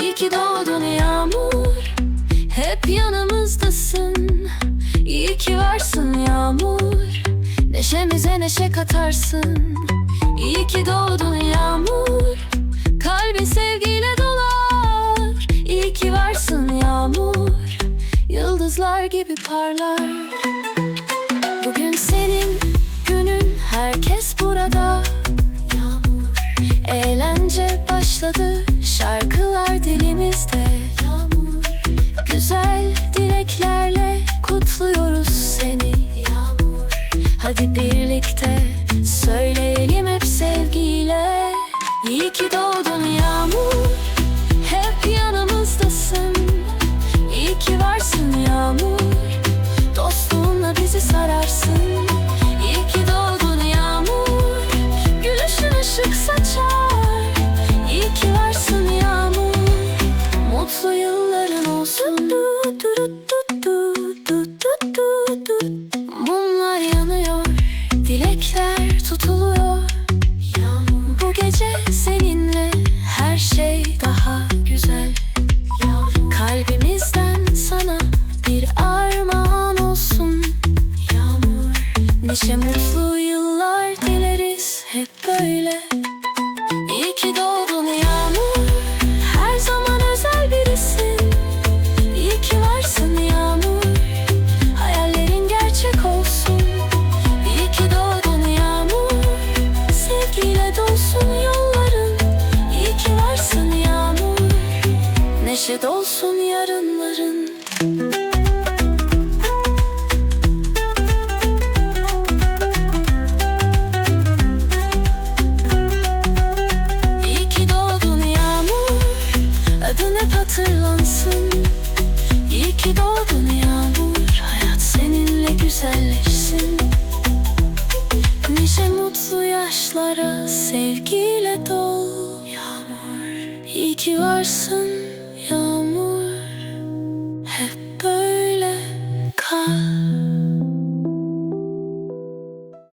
İyi ki doğdun Yağmur. Hep yanımızdasın. İyi ki varsın Yağmur. Neşemize neşe katarsın. İyi ki doğdun Yağmur. Kalbin sevgiyle dolar. İyi ki varsın Yağmur. Yıldızlar gibi parlar Bugün senin günün herkes burada. Eğlence başladı şarkılar dilimizde. Güzel dileklerle kutluyoruz seni. Hadi birlikte söyleyelim hep sevgiyle. İyi ki doğdun Yağmur Hep yanımızdasın. İyi ki varsın Mumlar yanıyor Dilekler tutuluyor. Bu gece seninle Her şey daha güzel. Kalbimizden sana bir armağan olsun. Yağmur Nice mutlu yıllar dileriz. Hep böyle Sevgiyle dolsun yolların İyi ki varsın Yağmur. Neşe dolsun yarınların. İyi ki doğdun Yağmur Adın hep hatırlansın. İyi ki doğdun Yağmur Hayat seninle güzelleşsin Neşe mutlu yaşlara sevgiyle dol. Yağmur. İyi ki varsın yağmur. Hep böyle kal.